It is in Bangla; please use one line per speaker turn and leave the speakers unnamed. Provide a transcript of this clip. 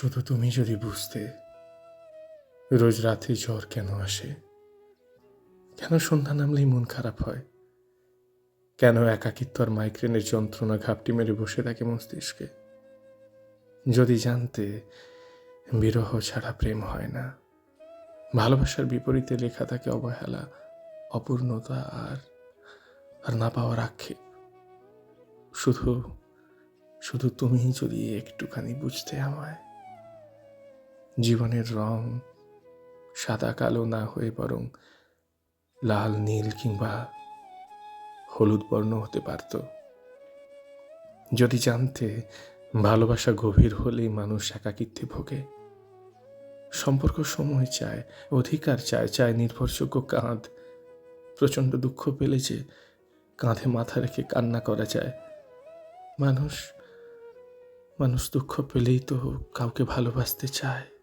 শুধু তুমি যদি বুঝতে রোজ রাতে জ্বর কেন আসে? কেন সন্ধ্যা নামলেই মন খারাপ হয়? কেন একাকিত্ব আর মাইগ্রেনের যন্ত্রণা ঘাপটি মেরে বসে থাকে মস্তিষ্কে? যদি জানতে বিরহ ছাড়া প্রেম হয় না, ভালোবাসার বিপরীতে লেখা থাকে অবহেলা, অপূর্ণতা আর আর না পাওয়ার আক্ষেপ। শুধু শুধু তুমি যদি একটুখানি বুঝতে আমায় জীবনের রং সাদা কালো না হয়ে বরং লাল, নীল কিংবা হলুদ বর্ণ হতে পারত। যদি জানতে, ভালোবাসা গভীর হলেই মানুষ একাকিত্বে ভোগে। সম্পর্ক সময় চায়, অধিকার চায় চায় নির্ভরযোগ্য কাঁধ। প্রচণ্ড দুঃখ পেলে যে কাঁধে মাথা রেখে কান্না করা যায়। মানুষ মানুষ দুঃখ পেলেই তো কাউকে ভালোবাসতে চায়।